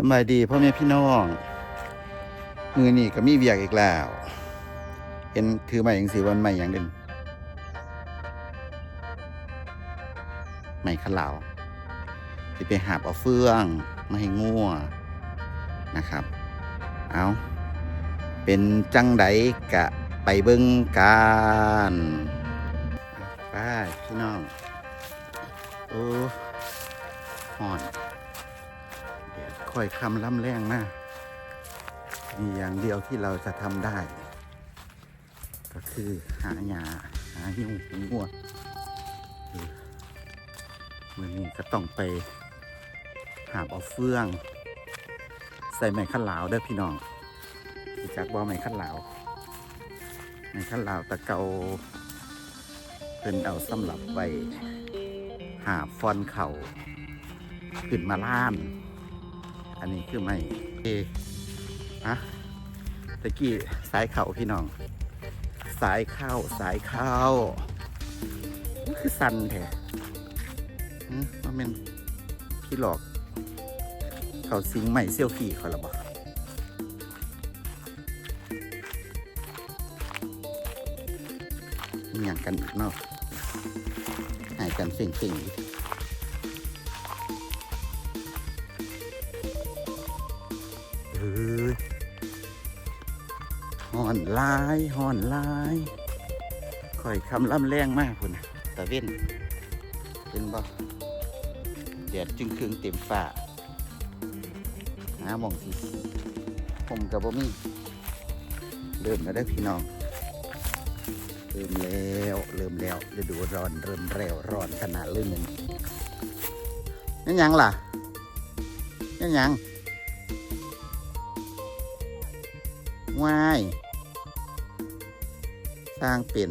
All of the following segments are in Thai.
สบายดีพ่อแม่พี่น้อง มือนี่ก็มีเวียกอีกแล้ว เห็นถือใหม่อยังสีวันใหม่อย่างเด่นใหม่ขลาวที่ไปหาบเอาเฟืองมาให้งัวนะครับ เอาเป็นจังไดกะไปเบิ่งกันไปพี่น้อง โอ้หอน ค่อยคำล่ำแรงมากมีอย่างเดียวที่เราจะทำได้ ก็คือหาหยาหายุ่งงัวเมือนี้ก็ต้องไปหาบเอาเฟือง ใส่ไม้ขั้นหลาวเด้อพี่น้องจักบ่ไม้ขั้นหลาวไม้ขั้นหลาวตะเกาเป็นเอาสำหรับไว้หาฟอนเข่าขึ้นมาล่าน อันนี้คือไม่เออะตะกี้สายเข่าพี่น้อง สายเข้าสายเข้ามันคือสันแท้อืมมันเป็นพี่หลอก เขาซิงใหม่เซี่ยวขี่เขาละบอกมีอย่างกันอีกเนาะหายกันเสิ่งๆ ลายหอนลายค่อยคำล่ำแรงมากคุณนตะเว้นเป็นบ่แดดจึงคืองเต็มฝ่าหามองสิผมกับบ่มีเริ่มแล้วได้พี่น้อง เริ่มแล้วเริ่มแล้วฤดูร้อนเริ่มเร็วร้อนขนาดเรื่องเงินนั่ยังล่ะนั่ยังวาย สร้างเป็น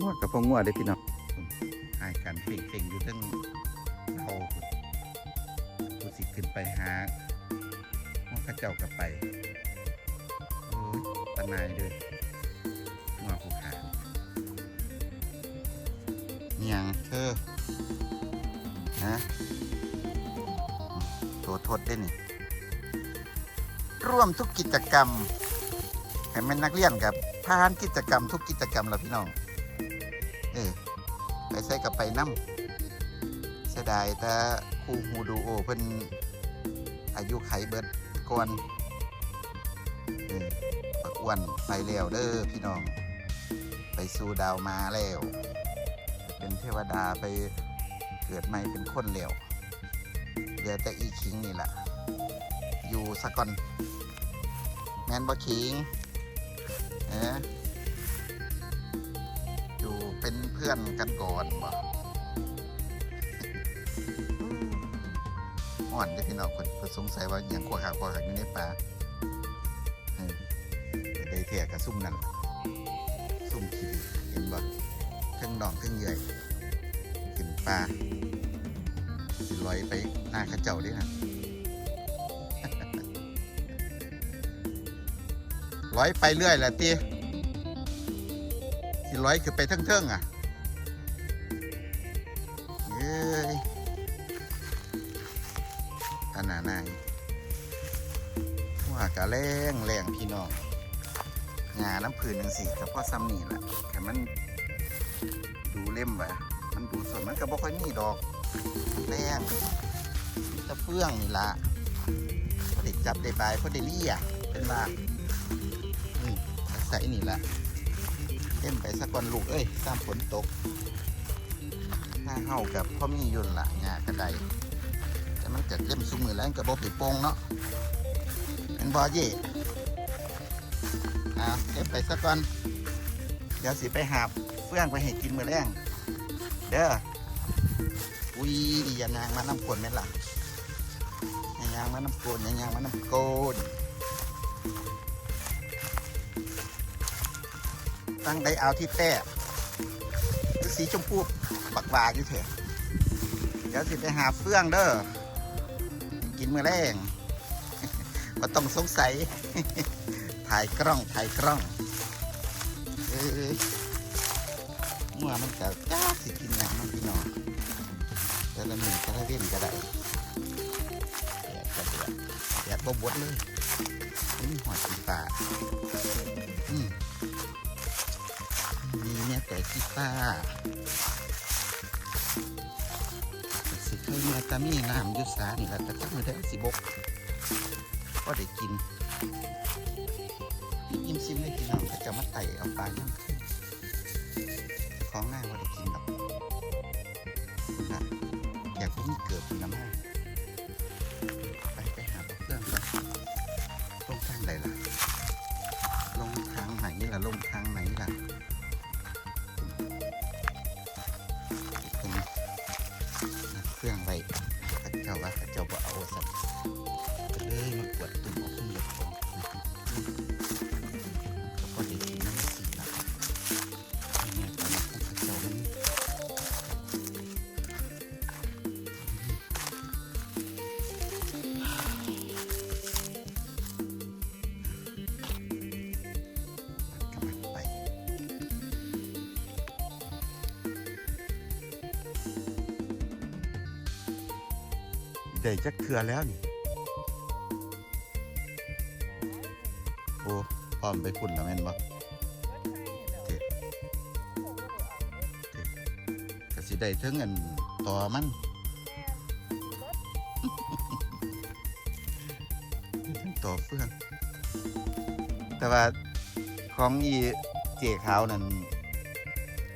งวดกับพงงวดได้พี่น้องหายกันเพ่งๆอยู่ทั้งเราผู้สิขึ้นไปหาหม้อข้าเจ้ากับไปโอ้ยตนายเลยหัวผู้ขาเนียงเธอ ฮะ ตัวทดได้นี่ ร่วมทุกกิจกรรมให้แม่นนักเรียนกับพานกิจกรรมทุกกิจกรรมแล้วพี่น้อง เออไปใส่กับไปน้ำเสียดายแต่ครูฮูดูโอเพิ่นอายุไขเบิดก่อนออปักอ้วนไปแล้วเด้อพี่น้อง ไปสู่ดาวมาแล้ว เป็นเทวดาไปเกิดใหม่เป็นคนแล้วเหลือแต่อีคิงนี่แหละ อยู่สะก่อน แมนบ่คิงเอะอยู่เป็นเพื่อนกันก่อนบ่อ่อนได้พี่น้องคนสงสัยว่าอย่างขวาขาขวาขาอยู่ในป่าได้เทียกับซุ่มนั่นซุ่มขี้เห็นบ่เทั้งหนองเทั้งเหยื่ขึ้นป่าสิลอยไปหน้าข้าเจ้าด้วยนะ ลอยไปเรื่อยแหละตีสิลอยคือไปเทั้งๆอะเอ้ยขนาดนายว่ากะแรงแรงพี่น้องงาน้ำผืนหนึ่งสี่กับพ่อซ้ำนี่แหละแค่มันดูเล่มไว้มันดูสดมันก็บ่ค่อยมีดอกแรงมีแตะเฟื่องนี่ละพอได้จับได้บายพอได้เลี่ยเป็นว่า นี่ใส่นี่ละเล่มไปสักวันลูกเอ้ยตามฝนตกหน้าเฮากับพ่อมียุ่นละงากระไดแต่มันจะเล่มซุ้มือแล้วกับบปีโป่งเนาะเป็นบอเย่เอาเก็บไปสักก่อนเดี๋ยวสิไปหาบเฟื่องไปให้กินมือแรงเด้ออุ้ยดีอย่านางมาน้ำกลนแม่นล่ะอย่ายางมาน้ำกลนอย่างมาน้ำกลน ตั้งได้เอาที่แต้สีชมพูบักบาอยู่เถอะเดี๋ยวสิไปหาเฟื่องเด้อ กินมื้อแรงก็ต้องสงสัย ถ่ายกล้องถ่ายกล้องเอ้ยมัวมันจะจ้าสิกินอย่างมันพี่น้องแต่ละหนึ่งแต่ละเว้นก็ได้แดดก็เดือดแดดบ่บดเลยนี่หอดสีฟ้าอืม มีเนี่ป้าสิเคยมาตามีน้ำยุสานี่แหละแต่จักมือได้สิบกก็ได้กินยิ้มซิมได้พี่น้องก็จะมาไต่เอาปลาย่างขึ้นของง่ายว่าได้ เครื่องไว้ข้าเจ้าว่าข้าเจ้าบ่เอาสัตว์ก็ ได้จักเทือแล้วนี่โอ้พร้อมไปฝุ่นแล้วแม่นบ่ก็สิได้เทิงเงินต่อมันเทิงต่อเฟืองแต่ว่าของอีเจขาวนั่น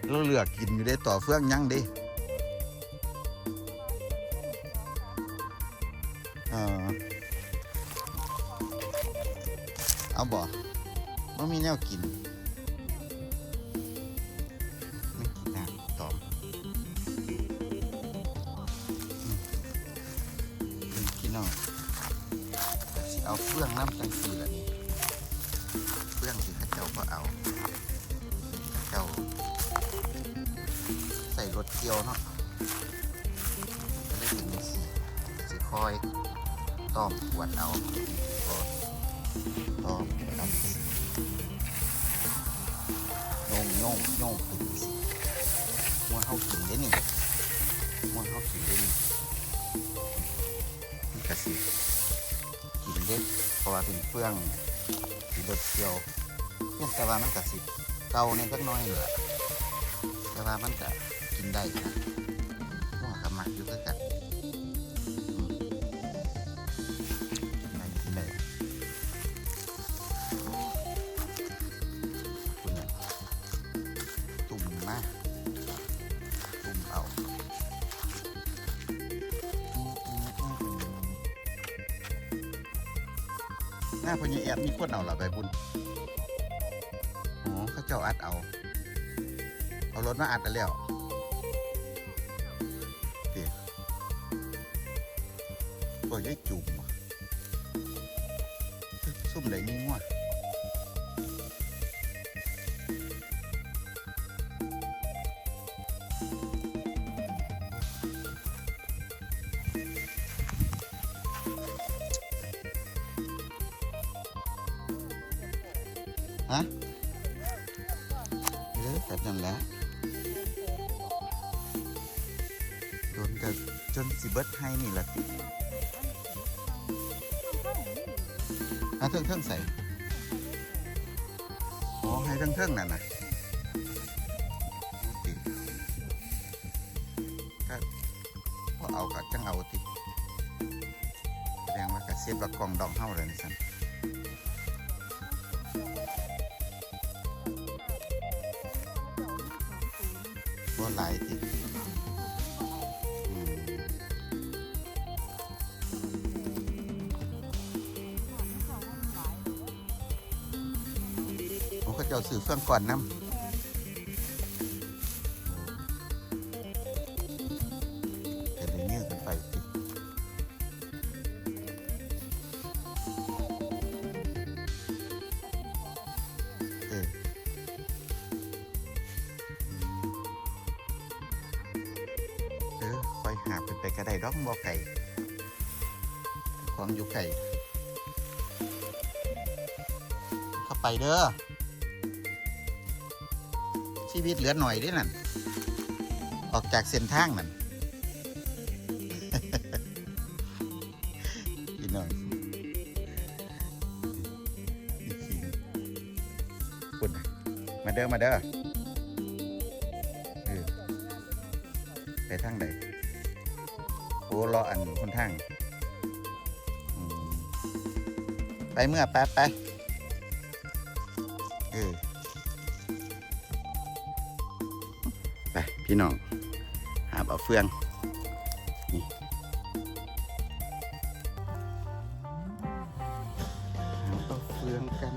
เราเลือกกินอยู่ได้ต่อเฟืองยังเด้ แนวกิน ย่องโยงโยงถึงสิมัวเข้าขิงได้นี่มัวเข้าขิงได้นี่นี่กระสิกินได้เพราะว่าเป็นเฟื่องสีรสเกียวเพียงแต่ว่ามันกระสิเก่าเนี่ยจักหน้อยเหลือแต่ว่ามันจะกินได้นะ อัดกันแล้วเดี๋ยวโอ้ยได้จุ่มซุ่มไหนมีง่วฮ เทิงนั่นนะก็พอเอากับจังเอาติแสดงว่ากระเซ็บว่ากล่องดองเฮาเลยนะสันบ่หลายติ จ้าสื่อเฟื่องก่อนน้ำเห็นในเงี้ยกันไปเออเออยหาเป็นไปกระไดดอกบ่ไก่ของอยู่ไก่เข้าไปเด้อ ชีวิตเหลือหน่อยด้วยนั่น ออกจากเส้นทางนั่นพี่น้องปุ่นมาเด้อ มาเด้อไปทางไหนโอ้รออันคนทาง ไปเมื่อแป๊บไป พี่น้องหาเอาเฟืองนี่หาเอาเฟืองกัน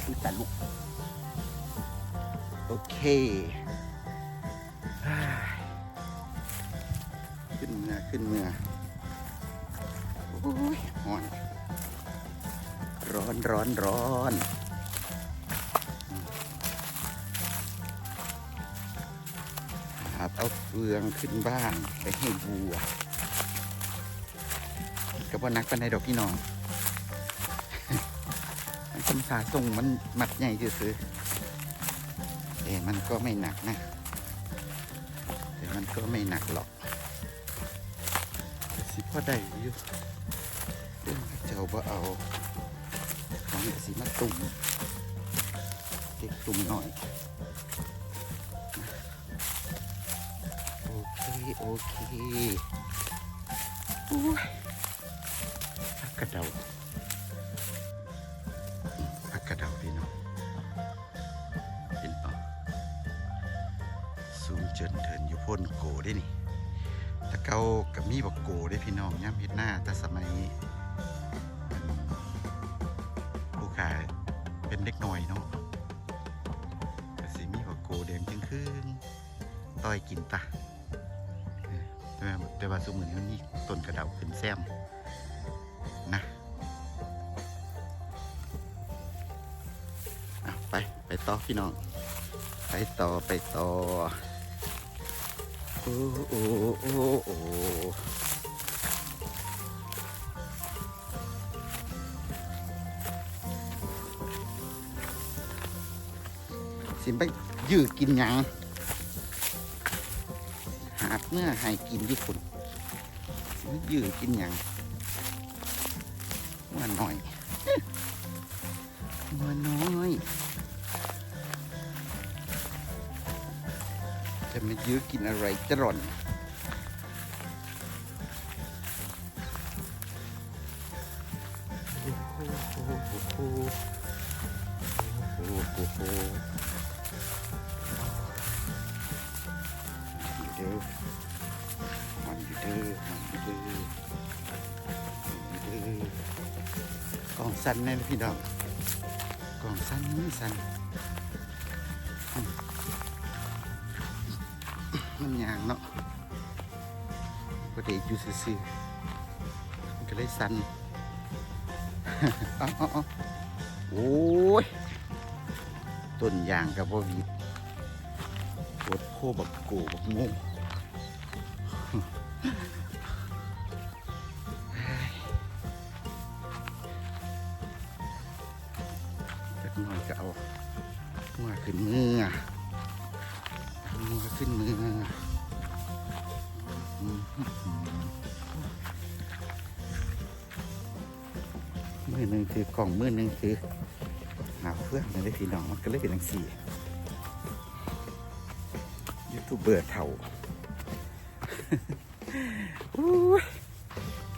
คือแต่ลูกโอเคขึ้นเมื่อขึ้นเมื่อโอ้ยร้อนร้อนร้อนร้อน หาเอาเฟืองขึ้นบ้านไปให้วัวก็บ่นักปันในดอกพี่น้องมันคำสาส่งมันมัดใหญ่ซื้อๆแต่มันก็ไม่หนักนะแต่มันก็ไม่หนักหรอก สิพ่อได้อยู่เรื่องเจ้าบ่เอาของสิมาตุ่มเก็กตุ่มหน่อย โอเคโอเคโอ้ยพักกระเดาพักกระเดาพี่น้องเห็นปะสูงเจินเทินอยู่พ่นโกได้นี่ตะเกากับมีบอกโกได้พี่น้องย่ำเฮ็ดหน้าแต่สมัยผู้ขายเป็นเด็กหน่อยเนาะก็สิมีบอกโกแดงจึงคืนต้อยกินตา แต่ว่าสมือนี้มันมีต้นกระเดาขึ้นแซมนะอะไปไปต่อพี่น้อง ไปต่อไปต่อโอ้โอ้โอ้โอ้สิไปยื้อกินยังา เมื่อให้กินญี่ปุ่นมันยืดกินอย่างว่าหน่อยว่าน้อยจะไม่ยื้อกินอะไรจะร่อน อกล่นพี่น้องกล่องสั้นนี่สั้นมันยางเนาะก็เด็กอยู่ซื่อๆมันก็เลยสั้นอ้าเอ้าเอ้าโอ้ยต้นยางกับบ่อวีดปวดโคบักโกบักโมังสี่ยูทูบเบอร์เท่า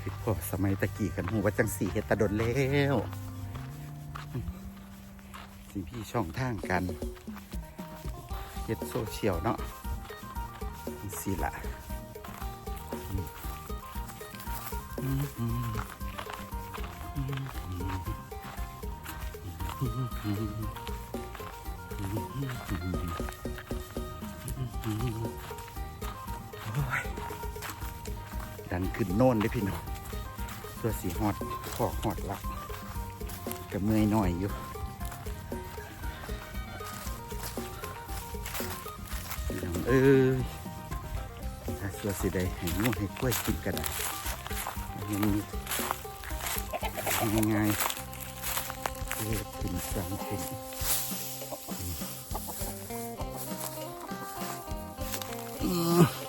คือพอสมัยตะกี้กันหูว่าจังสี่เฮ็ดตดนแล้วสิพี่ช่องทางกันเฮ็ดโซเชียลเนาะสิละอื ดันขึ้นโน่นได้พี่น้องตัวสีหอดขอกหอดละกับเมื่อยหน่อยอยู่น้องเอ้ยถ้าเสือสิได้ให้งูให้กล้วยกินกันได้มัง่ายๆเลือกกินสังกิน 어...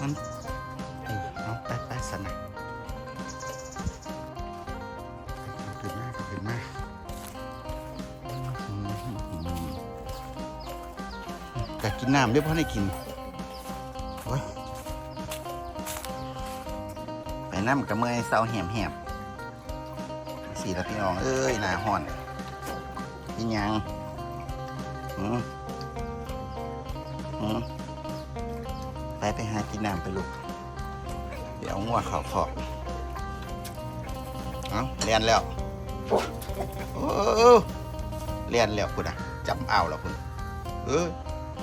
มันนี่เอาไปไปสนะขึ้นมาขึ้นมาแต่กินน้ำเรียบร้อยให้กินไปน้ำกับเมื่ยเศร้าแหมแหมสีละพี่น้อง เอ้ยหนาห่อนยังยังอื ไปหากินน้ำไปลูก เดี๋ยวเอางัวเข่าขอบเอาเรียนแล้ว โอ้เรียนแล้วคุณอะจำเอาแล้วคุณเออ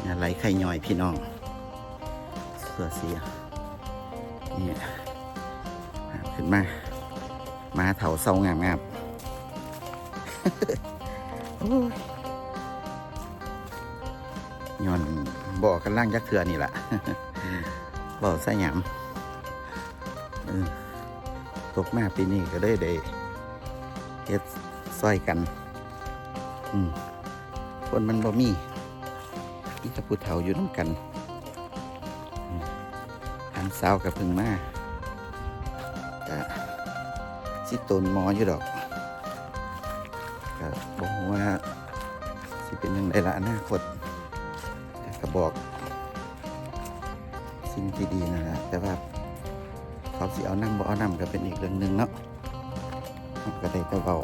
อะไรไข่ย่อยพี่น้องเสื้อเสียนี่หาขึ้นมา มาเถาเศร้างามงามย้อนบอกกันล่างยักษ์เถื่อนี่แหละ บอกสยามตกมาปีนี้ก็ได้ได้เฮ็ดซอยกัน คนมันบ่มีอีตะพูดเถาอยู่น้ำกันอืมอันสาวกับพึ่งมาก็สิตนหมออยู่ดอกก็บอกว่า สิเป็นยังไงละอนาคตก็บอก ที่ดีนั่นแหละแต่ว่าเขาสิเอานั่งบ่เอานั่ก็เป็นอีกเรื่องหนึ่งเนาะก็ได้แต่เบา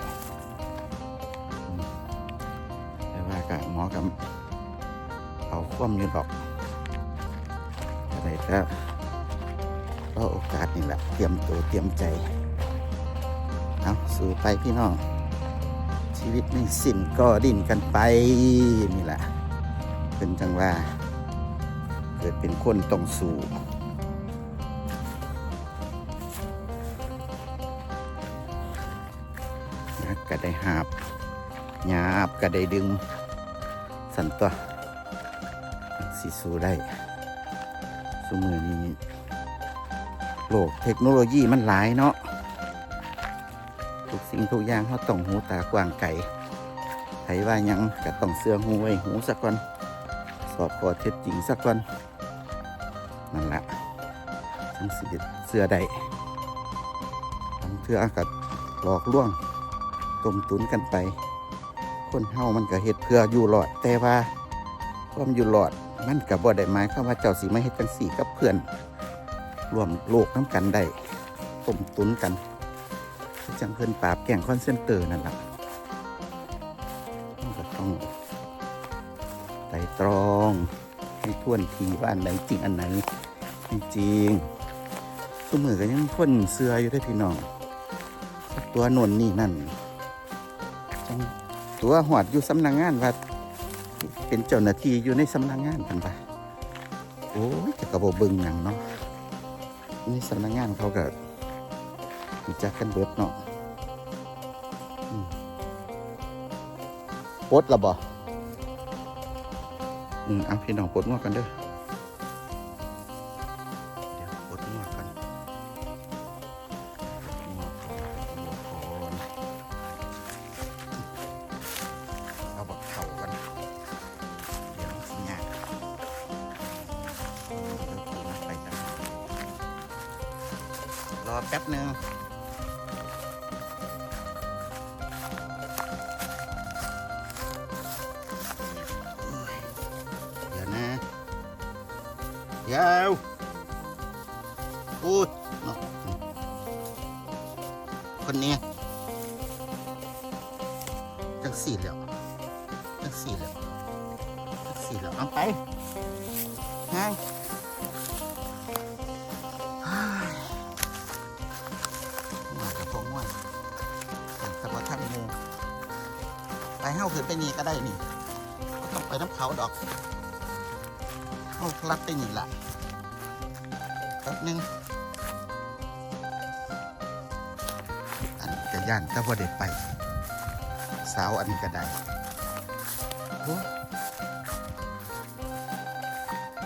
แต่ว่ากับหมอกับเอาคว่ำอยู่ดอกก็ได้แต่ก็โอกาสนี่แหละเตรียมตัวเตรียมใจเอาสู่ไปพี่น้อง ชีวิตไม่สิ้นก็ดิ้นกันไปนี่แหละเป็นจังว่า เกิดเป็นคนต้องสู้นักก็ได้หาบหยาบก็ได้ดึง สันตัวสิสู้ได้สมือนี้โลกเทคโนโลยีมันหลายเนาะทุกสิ่งทุกอย่างเขาต้องหูตากว้างไก่ไผว่ายังก็ต้องเสื้อหูไว้หูสักก่อน สอบข้อเท็จจริงสักก่อน นั่นแหละทั้งสิเสื้อได้ทั้งเทื่อกับหลอกล่วงต้มตุนกันไป คนเฮามันก็เฮ็ดเพื่ออยู่รอด แต่ว่าความอยู่รอดมันก็บ่ได้หมายความว่าเจ้าสิมาเฮ็ดจังสี่กับเพื่อนร่วมโลกน้ำกันได้ต้มตุนกันจังเพิ่นปราบแก่งคอนเซนเตอร์นั่นแหละมันก็ต้องไตรตรองให้ท่วนทีว่าอันไหนจริงอันไหน จริงทุกมือก็ยังมีคนเสื้ออยู่ได้พี่น้อง ตัวนนนี่นั่นจังตัวหอดอยู่สำนักงงานว่าเป็นเจ้าหน้าที่อยู่ในสำนักงงานกันปะโอ้ยจะกระโบบึงหนังเนาะนี่สำนักงานเขาก็รู้จักกันเบิดเนาะปดละบ่อืมเอาพี่น้องปดงวกกันเด้อ จังสี่แล้วจังสี่แล้วจังสี่แล้วเอาไปฮะมากับพวกว่าแต่พอท่านมูไปเฮ้าขึ้นไปนี่ก็ได้นี่ก็ต้องไปน้ำเขาดอกเฮ้าคลัดไปนี่ละแป๊บนึงอันกระย่านก็พอเด็ดไป สาวอันนี้ก็ได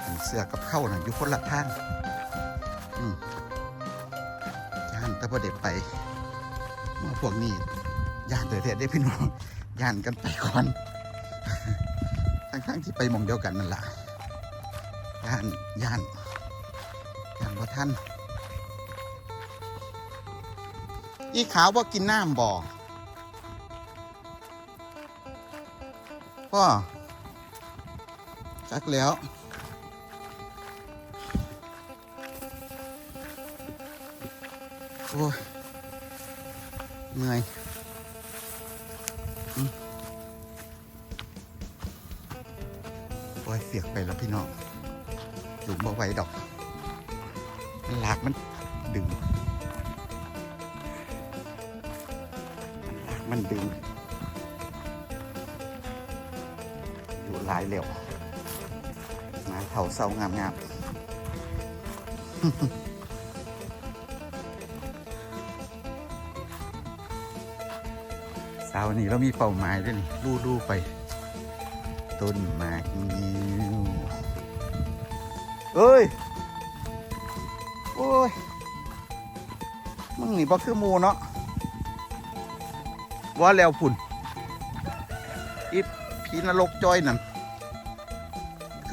อันเสื้อกับเข้าน่ะอยู่คนละทางอืมย่านแต่พอเด็กไปเมื่อพวกนี้ย่านเดือดได้พี่น้องย่านกันไปก่อนทั้งๆที่ไปมองเดียวกันนั่นแหละย่านย่านย่านว่าท่านอีขาวว่ากินน้ำบ่ พ่อคักแล้วโอ้ยเหนื่อยปล่ยเสียกไปแล้วพี่น้องหลุมเอาไว้ดอกหลากมันดึงหลากมันดึง ลายเร็วมาเผาเศร้างามงามเสาร์นี้เรามีเป้าหมายด้วยนี่ดูดูไป ต้นหมากงิ้วเอ้ย โอ้ย มึงนี่บ่คือมูเนาะว่าแล้วพุ่นอีพีนรกจอยนั่น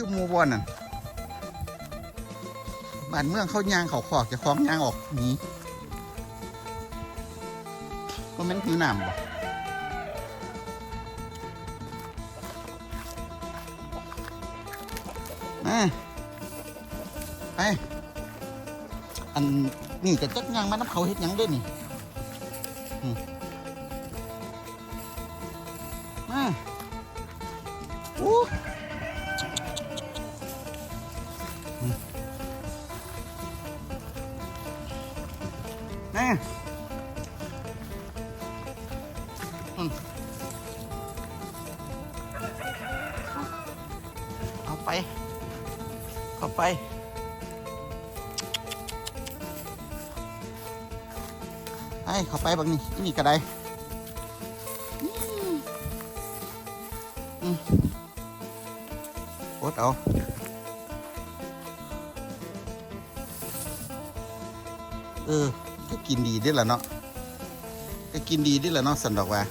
คือหมูบอนั่นบ้านเมืองเขายางเขาขอกจะคล้องยางออกนีก็มันคือน้ำบ่มาไปอันนี่จะจักยางมาน้ำเขาเฮ็ดยังด้วยนี่มาอู้ เข้าไปบางนี่นี่ก็ได้อืมอืมอดเอาเออก็กินดีด้วยล่ะเนาะก็กินดีด้วยล่ะเนาะสันดอกว่า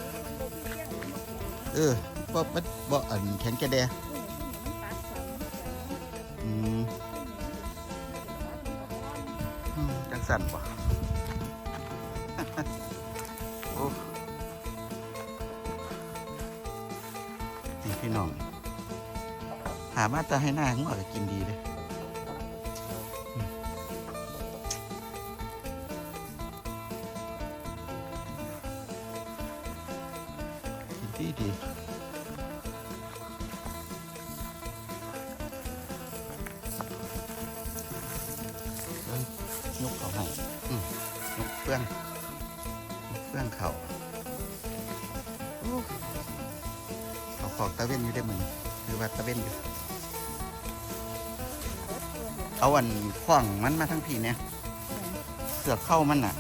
เออบ่บ่บ่อันแข็งแกแดอืมอืมจังสันป่ะ หามาแตาให้หน้าของเรากินดีเลย เอาอันขว้างมันมาทั้งพีเนี่ยเสือกเข้ามันน่ะ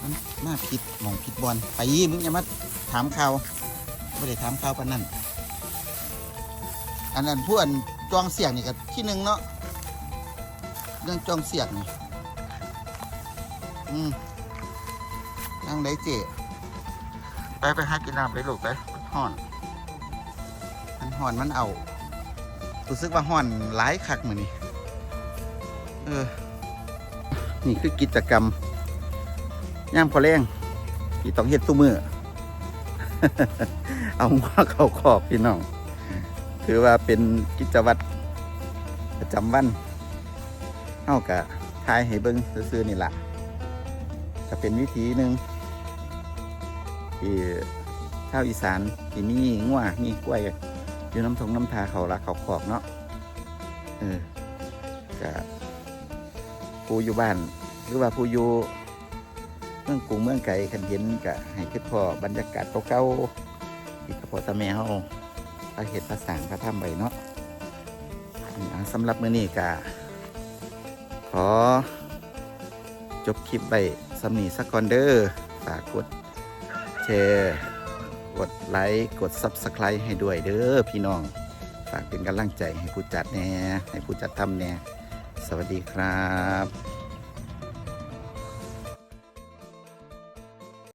มันมาผิดหมองผิดบอลไปยี่มึงอย่ามาถามข่าวไม่ได้ถามข่าวปานนั้นอันนั้นผู้อันจองเสียงนี่กับที่หนึ่งเนาะเรื่องจองเสียงนี่อืมนั่งได้เจไปไปหากินน้ำไปลูกไปมันห่อน มันห่อนมันเอา รู้สึกว่าห่อนหลายคักมือนนี่เออ นี่คือกิจกรรมย่ามพอแรงที่ต้องเฮ็ดตู้มือ เอาหัว่าเขาขอบพี่น้อง ถือว่าเป็นกิจวัตรประจำวันเท่ากับทายให้เบิ้งซื่อๆนี่แหละก็เป็นวิธีหนึ่งที่ชาวอีสานที่มีงัวมีกล้วย อยู่น้ำทงน้ำทาเขาละเขาขอกเนาะเออก็ผู้อยู่บ้าน หรือว่าผู้อยู่เมืองกรุงเมืองไก่คันเห็นก็ให้คิดพอบรรยากาศเก่าๆที่กระเพาะตะแมวพระเหตุพระสางพระถ้ำใบเนาะสำหรับมื้อนี้ก็ขอ จบคลิปไปสำนีสักก่อนเด้อฝากกดแชร์ กดไลค์กด Subscribe ให้ด้วยเด้อพี่น้อง ฝากเป็นกำลังใจให้ผู้จัดแน่ให้ผู้จัดทำแน่สวัสดีครับ